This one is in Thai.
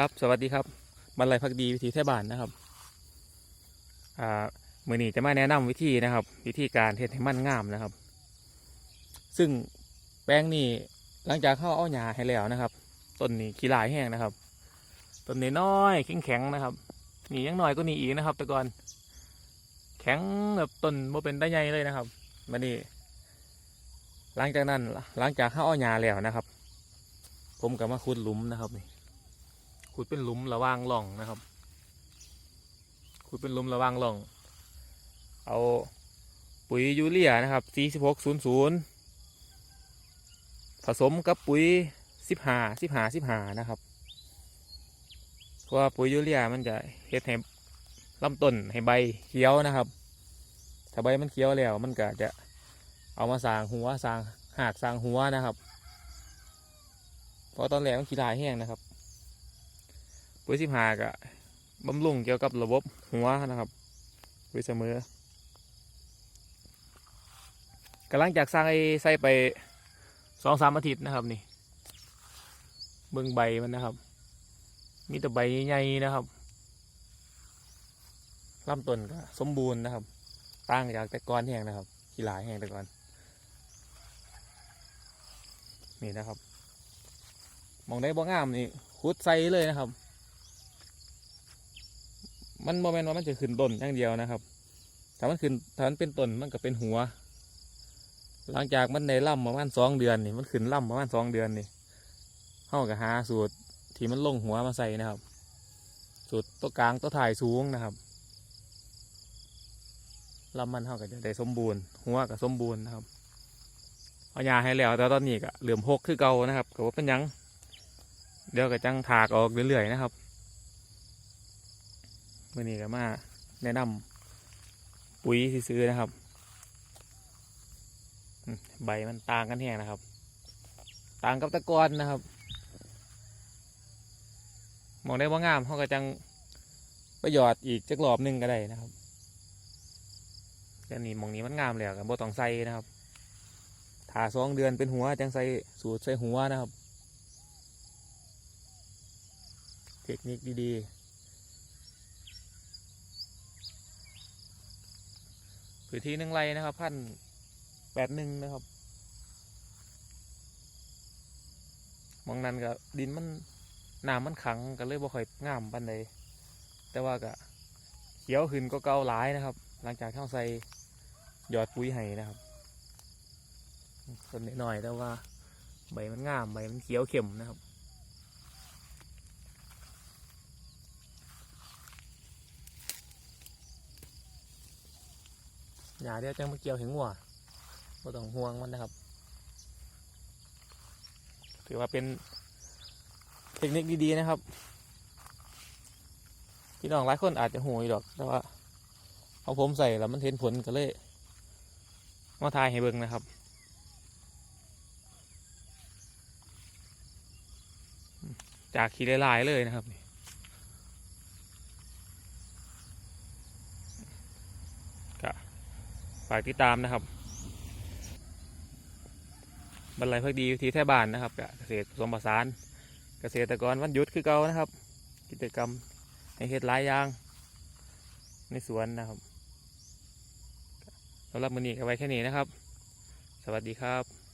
ครับสวัสดีครับบรรลัยพักดีวิธีแท่บานนะครับอ่ามือนี้จะมาแนะนำวิธีนะครับ วิธีการเฮ็ดให้มันงามนะครับ ซึ่งแป้งนี่หลังจากเข้าเอาหญ้าให้แล้วนะครับต้นนี้ขี้ลายแห้งนะครับต้นนี้น้อยแข็งแข็งนะครับนี่ยังน้อยก็นี่อีกนะครับ แต่ก่อนแข็งแบบต้นบ่เป็นได้ใหญ่เลยนะครับมานี่หลังจากนั้นหลังจากเข้าเอาหญ้าแล้วนะครับ ผมก็มาขุดหลุมนะครับนี่ ขุดเป็นหลุมระว่างหล่องนะครับ ขุดเป็นหลุมระว่างหล่อง เอาปุ๋ยยูเรียนะครับ4600 ผสมกับปุ๋ย 15 15 15 นะครับ เพราะว่าปุ๋ยยูเรียมันจะเฮ็ดให้ลำต้นให้ใบเขียวนะครับ ถ้าใบมันเขียวแล้วมันก็จะเอามาสางหัวสางหากสางหัวนะครับ เพราะตอนแรกมันขี้ลายแห้งนะครับ ปุ๋ยสิบหากะบำรุงเกี่ยวกับระบบหัวนะครับปุ๋ยเสมอกำลังจากสร้างไอ้ใส่ไปสองสามอาทิตย์นะครับนี่ เบิ่งใบมันนะครับ มีแต่ใบใหญ่ๆนะครับลำต้นก็สมบูรณ์นะครับต่างจากแต่ก่อนแห้งนะครับขี้หลายแห้งแต่ก่อน นี่นะครับ มองได้บ่งามนี่ขุดใส่เลยนะครับ มันโมเมนต์ว่ามันจะขึ้นต้นอย่างเดียวนะครับ ถ้ามันขึ้นถ้ามันเป็นต้นมันก็เป็นหัว หลังจากมันในล่ำประมาณสองเดือนนี่มันขึ้นล่ำประมาณสองเดือนนี่เข้ากับหาสูตรที่มันลงหัวมาใส่นะครับ สูตรตัวกลางตัวถ่ายสูงนะครับลำมันเข้ากับจะได้สมบูรณ์ หัวกับสมบูรณ์นะครับเอายาให้แล้วแต่ตอนนี้ก็เหลื่อมหกคือเก่านะครับก็ว่าเป็นยัง เดี๋ยวก็จังถากออกเรื่อยๆนะครับ มื่อนี้ก็มาแนะนำปุ๋ยที่ซื้อนะครับ ใบมันต่างกันแห้งนะครับ ต่างกับตะกอนนะครับมองได้ว่างามเขาก็จังประโยชน์อีกจักรอบหนึ่งก็ได้นะครับแต่นี่มองนี้มันงามแล้วกันบ่ต้องใส่นะครับถาสองเดือนเป็นหัวจังใส่สูตรใส่หัวนะครับ เทคนิคดีๆ พื้นที่หนึ่งไรนะครับพันแปดหนึ่งนะครับมองนั้นก็ดินมันน้ำมันขังก็เลยบ่ค่อยงามปันใดแต่ว่าก็เขียวขึ้นก็เก่าหลายนะครับ หลังจากเข้าใส่หยอดปุ๋ยให้นะครับต้นนิดหน่อยแต่ว่าใบมันงามใบมันเขียวเข้มนะครับ อย่าเดียวจังมาเกี่ยวถึงหัวก็ต้องห่วงมันนะครับ ถือว่าเป็นเทคนิคดีๆนะครับ พี่น้องหลายคนอาจจะหูยดอก แต่ว่าเอาผมใส่แล้วมันเห็นผลก็เลย มาทายให้เบิ่งนะครับจากขีดลายๆเลยนะครับนี่ ฝากติดตามนะครับบรรลัยพักดีวิธีแท่บ้านนะครับกเกษตรผสมผสาน เกษตรกรวันหยุดคือเก่านะครับ กิจกรรมในเฮ็ดหลายอย่าง ในสวนนะครับสำหรับมือนี้ก็ไว้แค่นี้นะครับ สวัสดีครับ